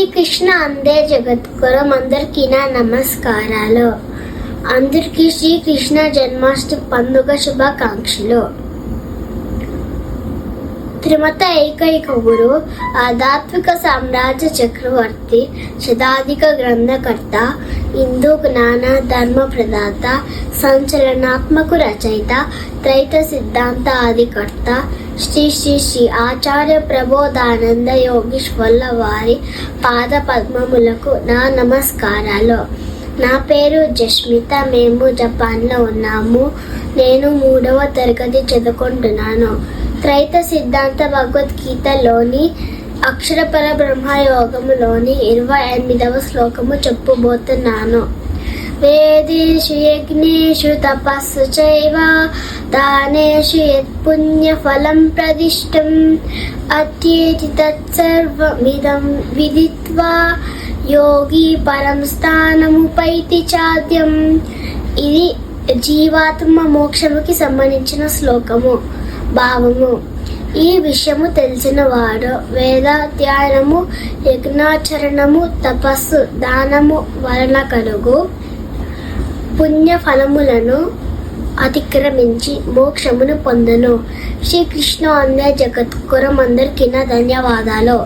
శ్రీకృష్ణ అందే జగద్గురం అందరికీ నా నమస్కారాలు. అందరికీ శ్రీకృష్ణ జన్మాష్టమి పండుగ శుభాకాంక్షలు. త్రిమత ఏకైక గురు ఆధ్యాత్మిక సామ్రాజ్య చక్రవర్తి శతాధిక గ్రంథకర్త హిందూ జ్ఞాన ధర్మ ప్రదాత సంచలనాత్మక రచయిత త్రైత సిద్ధాంత ఆదికర్త శ్రీ శ్రీ శ్రీ ఆచార్య ప్రబోధానంద యోగీశ్వర్ల వారి పాద పద్మములకు నా నమస్కారాలు. నా పేరు జస్మిత మేము జపాన్లో ఉన్నాము. నేను మూడవ తరగతి చదువుకుంటున్నాను. త్రైత సిద్ధాంత భగవద్గీతలోని అక్షరపర బ్రహ్మయోగములోని ఇరవై ఎనిమిదవ శ్లోకము చెప్పబోతున్నాను. వేదేషు యజ్ఞేషు తపస్సు చైవ దానేషు యత్ పుణ్యఫలం ప్రదిష్టం అత్యేతి తత్సర్వమిదం విదిత్వా యోగి పరం స్థానముపైతి చాద్యం ఇది జీవాత్మ మోక్షముకి సంబంధించిన శ్లోకము భావము. ఈ విషయము తెలిసిన వాడు వేదాధ్యయనము యజ్ఞాచరణము తపస్సు దానము వలన కలుగు. పుణ్యఫలములను అతిక్రమించి మోక్షమును పొందను. శ్రీకృష్ణ అన్య జగద్గురం అందరికీ ధన్యవాదాలు.